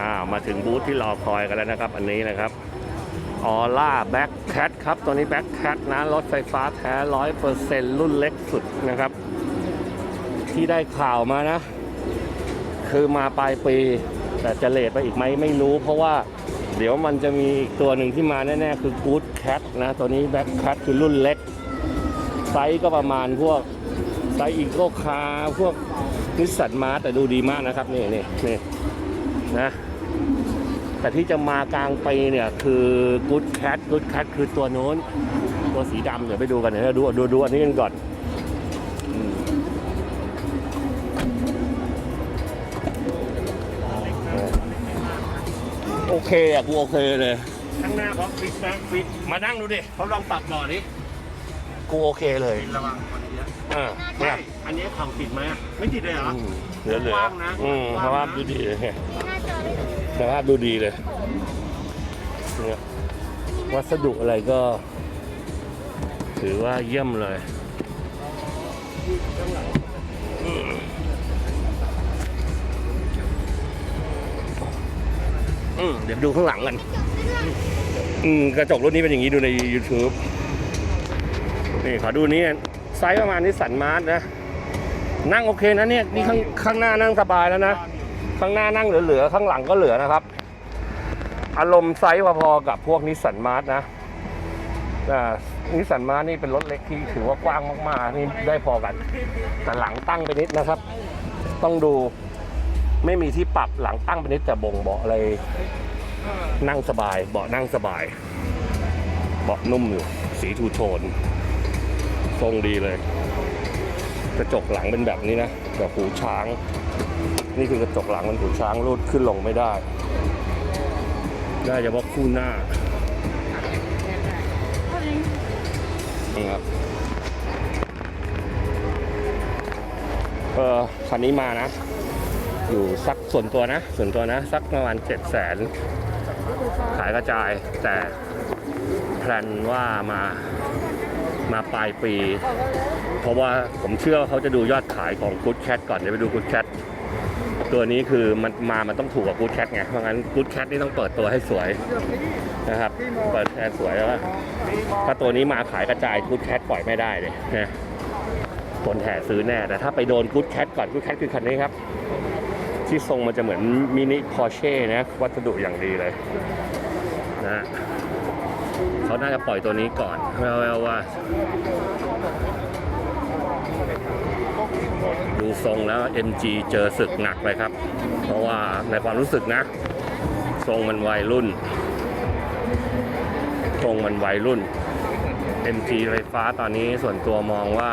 อ่ามาถึงบูธที่รอคอยกันแล้วนะครับ อันนี้นะครับออร่าแบ็คแคทครับ ตัวนี้แบ็คแคทนะรถไฟฟ้าแท้ร้อยเปอร์เซ็นต์รุ่นเล็กสุดนะครับ ที่ได้ข่าวมานะ คือมาปลายปี แต่จะเลทไปอีกไหมไม่รู้ เพราะว่าเดี๋ยวมันจะมีอีกตัวหนึ่งที่มาแน่ๆ คือ Good Cat นะ ตัวนี้ Black Cat คือรุ่นเล็ก ไซส์ก็ประมาณพวกไซส์อีโ c คาพวกนิสสันมาแต่ดูดีมากนะครับ นี่นี่นี่นะ แต่ที่จะมากลางปีเนี่ยคือ Good Cat Good Cat คือตัวโน้น ตัวสีดำเดี๋ยวไปดูกันเดี๋ยวดูดูดูอันนี้กันก่อนโอเคอะกูโอเคเลยข้างหน้าพร้อมฟิตนะฟิตมานั่งดูดิเขาลองปรับหน่อยดิกูโอเคเลยระวังคนเยอะเออไม่เนี่ยอันนี้เข่าติดไหมอะไม่ติดเลยเหรออืมเหลือเหลือกว้างนะอืมกว้างนะสภาพดูดีเลย สภาพดูดีเลยเนี่ยวัสดุอะไรก็ ถือว่าเยี่ยมเลยอือืมเดี๋ยวดูข้างหลังกันอืมกระจกรุ่นนี้เป็นอย่างนี้ดูใน YouTube นี่ขอดูนี้ไซส์ประมาณนี้สันมาร์ทนะ นั่งโอเคนะเนี่ย นี่ข้างข้างหน้านั่งสบายแล้วนะ ข้างหน้านั่งเหลือๆ ข้างหลังก็เหลือนะครับ อารมณ์ไซส์พอๆกับพวกนิสสันมาร์ทนะนิสสันมาร์ทนี่เป็นรถเล็กที่ถือว่ากว้างมากๆ นี่ได้พอกัน แต่หลังตั้งไปนิดนะครับ ต้องดูไม่มีที่ปรับหลังตั้งไปนิดแต่บ่งเบาะอะไรนั่งสบาย เบาะนั่งสบาย เบาะนุ่มอยู่ สีทูโทน ทรงดีเลย กระจกหลังเป็นแบบนี้นะแบบหูช้าง นี่คือกระจกหลังมันหูช้างรูดขึ้นลงไม่ได้ ได้เฉพาะคู่หน้านี่ครับเออคันนี้มานะ อยู่สักส่วนตัวนะ ส่วนตัวนะ สักประมาณเจ็ดแสนขายกระจายแต่แพลนว่ามา มาปลายปี เพราะว่าผมเชื่อว่าเขาจะดูยอดขายของ Good Cat ก่อนเดี๋ยวไปดู Good Cat ตัวนี้คือมันมามันต้องถูกกับ Good Cat ไง เพราะงั้น Good Cat นี่ต้องเปิดตัวให้สวยนะครับ เปิดแทนสวยแล้วถ้าตัวนี้มาขายกระจาย Good Cat ปล่อยไม่ได้เลยนะคนแห่ซื้อแน่ แต่ถ้าไปโดน Good Cat ก่อน Good Cat คือคันนี้ครับ ที่ทรงมันจะเหมือนมินิพอร์เช่นะ วัสดุอย่างดีเลยนะ เขาน่าจะปล่อยตัวนี้ก่อนแววๆว่า ดูทรงแล้ว MG เจอศึกหนักเลยครับ เพราะว่าในความรู้สึกนะ ทรงมันวัยรุ่น ทรงมันวัยรุ่น MG ไฟฟ้าตอนนี้ส่วนตัวมองว่า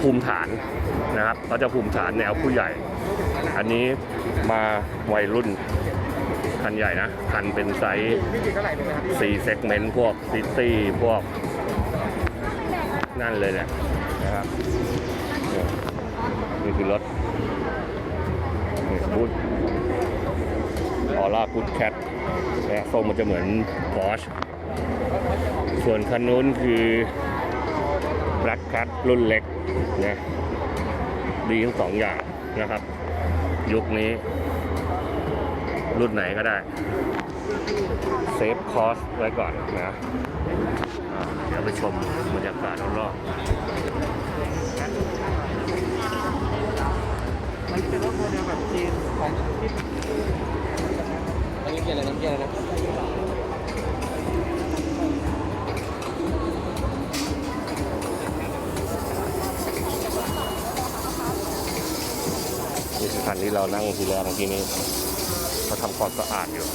ภูมิฐานนะครับเขาจะภูมิฐานแนวผู้ใหญ่ อันนี้มาวัยรุ่น คันใหญ่นะ คันเป็นไซส์พี่ติดเท่าไหร่เป็นไงครับ4เซกเมนต์พวกซิตี้พวก นั่นเลยเนี่ยนะครับเนี่ยนี่คือรถนี่บูธออร่ากูดแคทเนี่ยทรงมันจะเหมือนพอชส่วนคันนู้นคือ Black Cat รุ่นเล็กนะดีทั้งสองอย่างนะครับ ยุคนี้ รุ่นไหนก็ได้ เซฟคอสไว้ก่อนนะเดี๋ยวไปชมบรรยากาศรอบมันเป็นรถโมเดลแบบจีนของที่อันนี้เกียร์อะไรน้ำเกียร์อะไรนะนี่คือคันที่เรานั่งทีแรกเมื่อกี้นี้ เขาทำความสะอาดอยู่